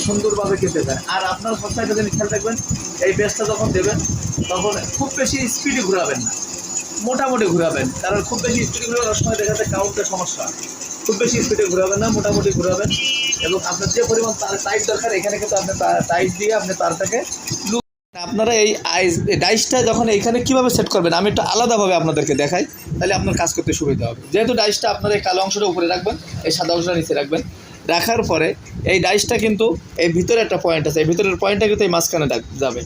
সুন্দরভাবে খেতে চান আর আপনার সবসময় জিনিস খেয়াল রাখবেন, এই পেস্টটা যখন দেবেন, তখন খুব বেশি স্পিডে ঘোরাবেন না। মোটামুটি ঘোরাবেন, কারণ খুব বেশি স্পিডে ঘোরানোর সময় দেখা যায় কাউন্টের সমস্যা। খুব বেশি স্পিডে ঘোরাবেন না, মোটামুটি ঘোরাবেন। এবং আপনার যে পরিমাণ তার টাইট দরকার, এখানে কিন্তু আপনি টাইট দিয়ে আপনি তারটাকে লু- আপনারা এই আইস ডাইসটা যখন এইখানে কীভাবে সেট করবেন, আমি একটু আলাদাভাবে আপনাদেরকে দেখাই, তাহলে আপনার কাজ করতে সুবিধা হবে। যেহেতু ডাইসটা আপনার এই কালো অংশটা উপরে রাখবেন, এই সাদা অংশটা নিচে রাখবেন। রাখার পরে এই ডাইসটা কিন্তু এই ভিতরে একটা পয়েন্ট আছে। এই ভিতরের পয়েন্টটা কিন্তু এই মাঝখানে যাবে।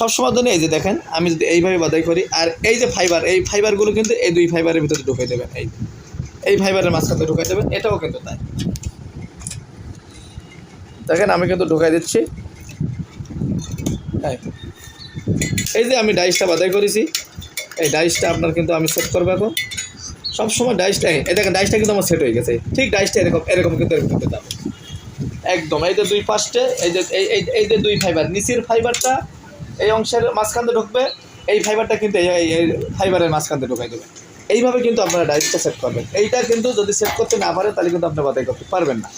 সবসময় জন্য এই যে দেখেন, আমি যদি এইভাবে বাদাই করি, আর এই যে ফাইবার এই ফাইবারগুলো কিন্তু এই দুই ফাইবারের ভিতরে ঢুকে দেবেন, এই এই ফাইবারের মাঝখানে ঢুকাই দেবেন, এটাও কিন্তু তাই। দেখেন, আমি কিন্তু ঢুকাই দিচ্ছি। এই। যে আমি ডাইসটা বাদাই করেছি, এই ডাইসটা আপনার কিন্তু আমি সেট করব এখন। সবসময় ডাইসটা এই দেখেন ডাইসটা কিন্তু আমার সেট হয়ে গেছে। ঠিক ডাইসটা এরকম এরকম কিন্তু এরকম কিন্তু যাবে একদম, এই যে দুই পাশে এই যে, এই এই যে দুই ফাইবার নিচের ফাইবারটা এই অংশের মাঝখানতে ঢুকবে, এই ফাইবারটা কিন্তু এই ফাইবারের মাঝখানতে ঢুকাই দেবে। এইভাবে কিন্তু আপনারা ডাইসটা সেট করবেন। এইটা কিন্তু যদি সেট করতে না পারে তাহলে কিন্তু আপনারা বাদাই করতে পারবেন না।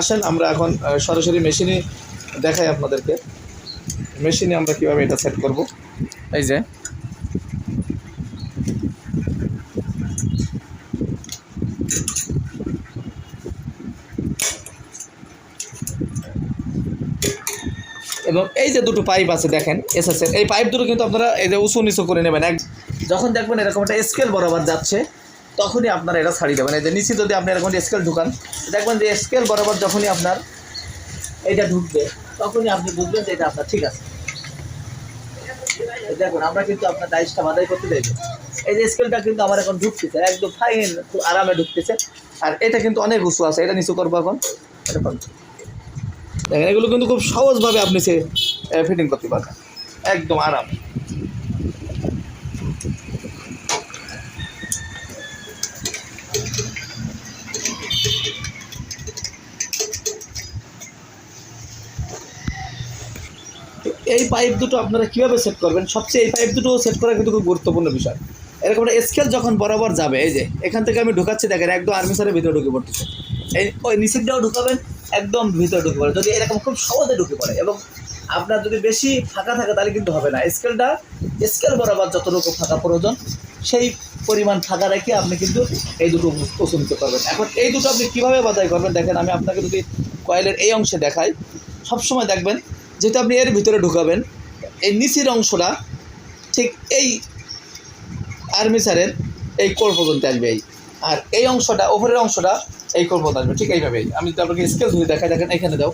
আসেন, আমরা এখন সরাসরি মেশিনে দেখাই আপনাদেরকে। মেশিনে আমরা কীভাবে এটা সেট করব। এই যে এবং এই যে দুটো পাইপ আছে দেখেন এসএসের এই পাইপ দুটো কিন্তু আপনারা এই যে উঁচু নিচু করে নেবেন। এক যখন দেখবেন এরকম একটা স্কেল বরাবর যাচ্ছে, তখনই আপনারা এটা ছাড়িয়ে দেবেন। এই যে নিচে যদি আপনি এরকম স্কেল ঢুকান, দেখবেন যে স্কেল বরাবর যখনই আপনার এটা ঢুকবে, তখনই আপনি বুঝবেন যে এটা আপনার ঠিক আছে। দেখুন, আমরা কিন্তু আপনার ডাইসটা বাদাই করতে চাইছি। এই যে স্কেলটা কিন্তু আমার এখন ঢুকতেছে, একদম ফাইন খুব আরামে ঢুকতেছে। আর এটা কিন্তু অনেক উঁচু আছে, এটা নিচু করব এখন। এটা। দেখেন, এগুলো কিন্তু খুব সহজভাবে আপনি সে ফিটিং করতে পারবেন। একদম আরাম। এই পাইপ দুটো আপনারা কীভাবে সেট করবেন? সবচেয়ে এই পাইপ দুটো সেট করা কিন্তু খুব গুরুত্বপূর্ণ বিষয়। এরকম একটা স্কেল যখন বরাবর যাবে, এই যে, এখান থেকে আমি ঢুকাচ্ছি, দেখেন, একদম আর্মিসারের ভিতরে ঢুকে পড়তেছে। এই, ওই নিচেরটাও ঢুকাবেন একদম ভিতরে ঢুকে পড়ে। যদি এরকম খুব সহজে ঢুকে পড়ে এবং আপনার যদি বেশি ফাঁকা থাকে, তাহলে কিন্তু হবে না। স্কেলটা স্কেল বরাবর যতটুকু ফাঁকা প্রয়োজন, সেই পরিমাণ ফাঁকা রেখে আপনি কিন্তু এই দুটো নিতে পারবেন। এখন এই দুটো আপনি কীভাবে বাজাই করবেন, দেখেন আমি আপনাকে যদি কয়েলের এই অংশে দেখাই, সবসময় দেখবেন যেহেতু আপনি এর ভিতরে ঢুকাবেন, এই নিচের অংশটা ঠিক এই আর্মিসারের এই কোর পর্যন্ত আসবে, এই আর এই অংশটা, ওপরের অংশটা এই কোর পর্যন্ত আসবে ঠিক এইভাবেই। আমি যদি আপনাকে স্কেল ধরে দেখাই, দেখেন এখানে দাও।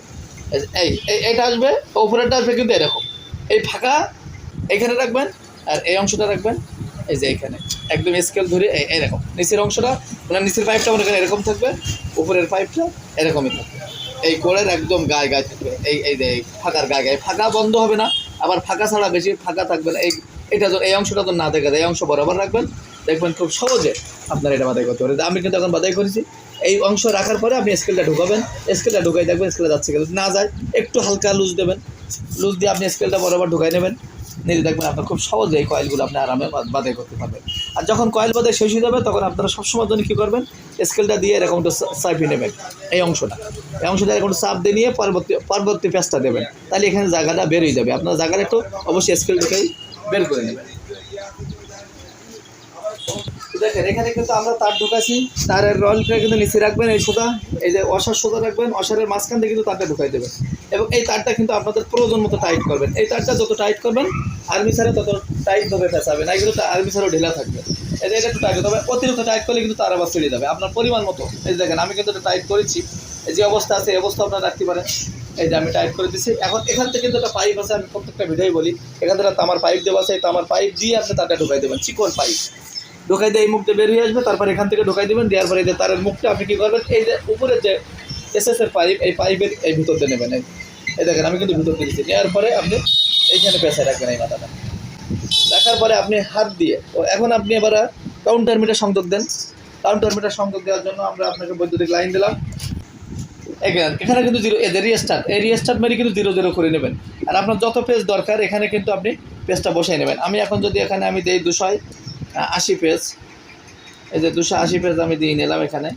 এই এটা আসবে, ওপরেরটা আসবে কিন্তু এরকম। এই ফাঁকা, এখানে রাখবেন, আর এই অংশটা রাখবেন, এই যে এখানে। একদম স্কেল ধরে এরকম নিচের অংশটা মানে নিচের পাইপটা মনে করেন এরকম থাকবে, উপরের পাইপটা এরকমই থাকবে। এই কোরের একদম গায়ে গায়ে থাকবে। এই এই যে ফাঁকার গায়ে গায়ে। ফাঁকা বন্ধ হবে না, আবার ফাঁকা ছাড়া বেশি ফাঁকা থাকবে না। এই, এটা এই অংশটা তো না দেখা যায়, এই অংশ বরাবর রাখবেন। দেখবেন খুব সহজে আপনার এটা বাদাই করতে পারে আমি কিন্তু এখন বাদাই করেছি। এই অংশ রাখার পরে আপনি স্কেলটা ঢুকাবেন। স্কেলটা ঢুকাই দেখবেন স্কেলটা যাচ্ছে কিন্তু না যায়, একটু হালকা লুজ দেবেন। লুজ দিয়ে আপনি স্কেলটা বরাবর ঢুকাই নেবেন। নিলে দেখবেন আপনার খুব সহজে এই কয়েলগুলো আপনি আরামে বাদাই করতে পারবেন। আর যখন কয়েল বাদাই শেষ হয়ে যাবে, তখন আপনারা সবসময় জন্য কী করবেন? স্কেলটা দিয়ে এরকম একটু চাপি নেবেন। এই অংশটা। এই অংশটা এরকম চাপ দিয়ে নিয়ে পরবর্তী পরবর্তী পেঁচটা দেবেন। তাহলে এখানে জায়গাটা বের হয়ে যাবে। আপনার জায়গাটা একটু অবশ্যই স্কেল ঢুকেই বের করে নেবেন। দেখেন, এখানে কিন্তু আমরা তার ঢুকাছি তারের রলটা কিন্তু নিচে রাখবেন এই সোদা, এই যে অসার সোদা রাখবেন, অসারের মাঝখান থেকে কিন্তু তারটা ঢুকাই দেবেন। এবং এই তারটা কিন্তু আপনাদের প্রয়োজন মতো টাইট করবেন। এই তারটা যত টাইট করবেন আর্মি সারে তত টাইট ভাবে পেঁচাবে না কিন্তু আর্মি সারও ঢিলা থাকবে। এই যে এটা একটু টাইট তবে অতিরিক্ত টাইট করলে কিন্তু তার আবার ছেড়ে যাবে। আপনার পরিমাণ মতো। এই যে দেখেন, আমি কিন্তু এটা টাইট করেছি। এই যে অবস্থা আছে, এই অবস্থা আপনারা রাখতে পারেন। এই যে আমি টাইট করে দিচ্ছি এখন এখান থেকে কিন্তু একটা পাইপ আছে, আমি প্রত্যেকটা ভিডিওই বলি। এখান থেকে তামার পাইপ দেওয়া আছে তামার পাইপ দিয়ে আপনি তারটা ঢুকাই দেবেন। চিকন পাইপ ঢোকাই দিয়ে এই মুখটা বেরিয়ে আসবে, তারপর এখান থেকে ঢোকাই দেবেন, দেওয়ার পরে যে তারের মুখটা আপনি কী করবেন, এই যে উপরের যে এসএস এর পাইপ এই পাইপের এই ভিতর দিয়ে নেবেন। এই দেখেন, আমি কিন্তু ভিতর দিয়ে দিচ্ছি নেওয়ার পরে আপনি এইখানে পেঁচায় রাখবেন এই মাথাটা। রাখার পরে আপনি হাত দিয়ে, ও এখন আপনি এবার কাউন্টার মিটার সংযোগ দেন। কাউন্টার মিটার সংযোগ দেওয়ার জন্য আমরা আপনাকে বৈদ্যুতিক লাইন দিলাম। এখানে এখানে কিন্তু জিরো এদের রিস্টার্ট এই রিস্টার্ট মেরে কিন্তু জিরো জিরো করে নেবেন। আর আপনার যত পেজ দরকার, এখানে কিন্তু আপনি পেজটা বসাই নেবেন। আমি এখন যদি এখানে আমি দিই দুশোয় আশি পেজ। এই যে দুশো আশি পেজ আমি দিয়ে নিলাম এখানে।